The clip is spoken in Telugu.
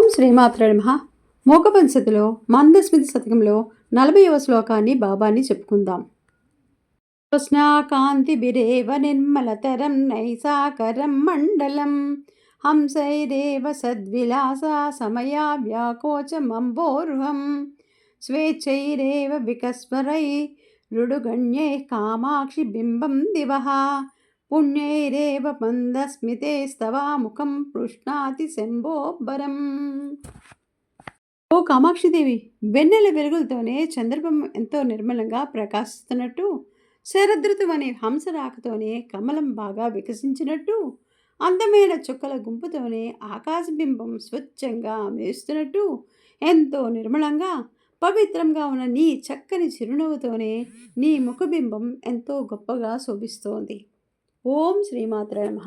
ఓం శ్రీమాత్ర నమ. మూకపంచతిలో మందస్మితి శతకంలో నలభైవ శ్లోకాన్ని బాబాని చెప్పుకుందాం. కృష్ణాకాంతిభిరేవ నిర్మలతరం నైసాకరం మండలం. హంసైరేవ సద్విలాస సమయా వ్యాకోచమంబోరుహం స్వేచ్ఛైరేవ వికస్వరై రుడుగణ్యై కామాక్షి బింబం దివహ. పుణ్యైరేవ మందస్మితే స్తవా ముఖం పృష్ణాతి శంభోబ్బరం. ఓ కామాక్షిదేవి వెన్నెల వెలుగులతోనే చంద్రబొమ్మ ఎంతో నిర్మలంగా ప్రకాశిస్తున్నట్టు శరదృతువు అనే హంసరాకతోనే కమలం బాగా వికసించినట్టు అందమైన చుక్కల గుంపుతోనే ఆకాశబింబం స్వచ్ఛంగా మేస్తున్నట్టు ఎంతో నిర్మలంగా పవిత్రంగా ఉన్న నీ చక్కని చిరునవ్వుతోనే నీ ముఖబింబం ఎంతో గొప్పగా శోభిస్తోంది. ఓం శ్రీమాత్ర నమః.